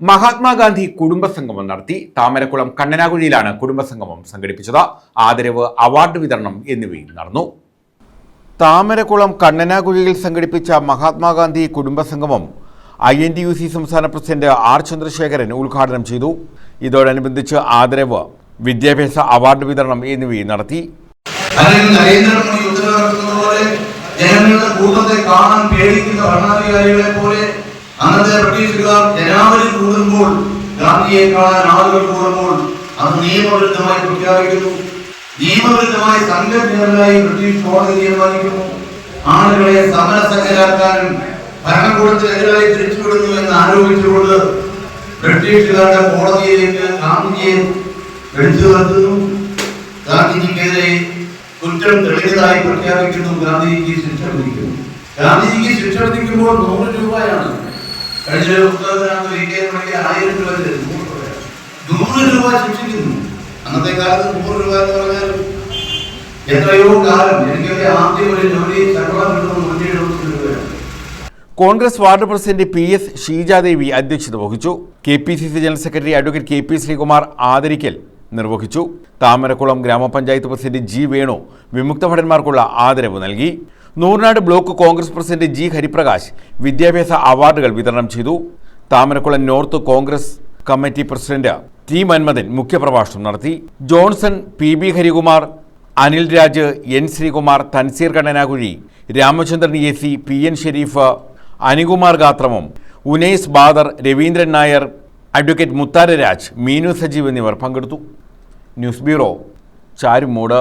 മഹാത്മാഗാന്ധി കുടുംബസംഗമം നടത്തി താമരക്കുളം കണ്ണനാകുഴിയിലാണ് കുടുംബസംഗമം സംഘടിപ്പിച്ചത്. ആദരവ് അവാർഡ് വിതരണം എന്നിവയും നടന്നു. താമരക്കുളം കണ്ണനാകുഴിയിൽ സംഘടിപ്പിച്ച Mahatma Gandhi കുടുംബസംഗമം I N T U C സംസ്ഥാന പ്രസിഡന്റ് ആർ ചന്ദ്രശേഖരൻ ഉദ്ഘാടനം ചെയ്തു. ഇതോടനുബന്ധിച്ച് ആദരവ് വിദ്യാഭ്യാസ അവാർഡ് വിതരണം എന്നിവയും നടത്തി. ജനങ്ങളുടെ കൂട്ടത്തെ കാണാൻ പേടിക്കുന്ന ഭരണാധികാരികളെ പോലെ അന്നത്തെ ബ്രിട്ടീഷുകാർ ജനാവലി കൂടുമ്പോൾ ഗാന്ധിയെ കാണാൻ ആളുകൾ കൂടുമ്പോൾ അത് നിയമവിരുദ്ധമായി പ്രഖ്യാപിക്കുന്നു. നിയമവിരുദ്ധമായി സംഘടനകളിലായി ബ്രിട്ടീഷ് കോടതി തീരുമാനിക്കുന്നു. ആളുകളെ സമരസജ്ജരാക്കാനും ഭരണകൂടത്തിനെതിരായി തിരിച്ചുവിടുന്നു എന്ന് ആരോപിച്ചുകൊണ്ട് ബ്രിട്ടീഷുകാരുടെ കോടതിയിലേക്ക് ഗാന്ധിജിയെ വിളിച്ചു വരുത്തുന്നു ഗാന്ധിജിക്കെതിരെ കുറ്റം തെളിഞ്ഞതായി പ്രഖ്യാപിക്കുന്നു. ഗാന്ധിജിക്ക് ശിക്ഷ വിധിക്കുന്നു. ഗാന്ധിജിക്ക് ശിക്ഷ വിധിക്കുമ്പോൾ നൂറ് രൂപയാണ്. ഒരു പുസ്തകത്തിനകത്ത് വി കെ ആയിരം രൂപ തരും, നൂറ് രൂപ ശിക്ഷിക്കുന്നു. അന്നത്തെ കാലത്ത് നൂറ് രൂപ എന്ന് പറഞ്ഞാൽ എത്രയോ കാലം. എനിക്കൊക്കെ ആദ്യം ഒരു ജോലി ശമ്പളം കിട്ടുന്ന മുന്നേ Congress ward president P S Sheejadevi അധ്യക്ഷത വഹിച്ചു. K P C C general secretary advocate K P Sreekumar ആദരിക്കൽ നിർവഹിച്ചു. താമരക്കുളം ഗ്രാമപഞ്ചായത്ത് പ്രസിഡന്റ് ജി വേണു വിമുക്ത ഭടന്മാർക്കുള്ള ആദരവ് നൽകി. Nooranad block Congress president G Hariprakash വിദ്യാഭ്യാസ അവാർഡുകൾ വിതരണം ചെയ്തു. Thamarakulam north Congress committee president T Manmathan മുഖ്യപ്രഭാഷണം നടത്തി. Johnson P B Harikumar Anil Raj N Sreekumar Tanseer Kannanakuzhi Ramachandran A C P N Sharif Anikumar Gathramam Unais Badar Raveendran Nair advocate Muthara Raj Meenu Sajeev എന്നിവർ പങ്കെടുത്തു. News bureau Charumoodu.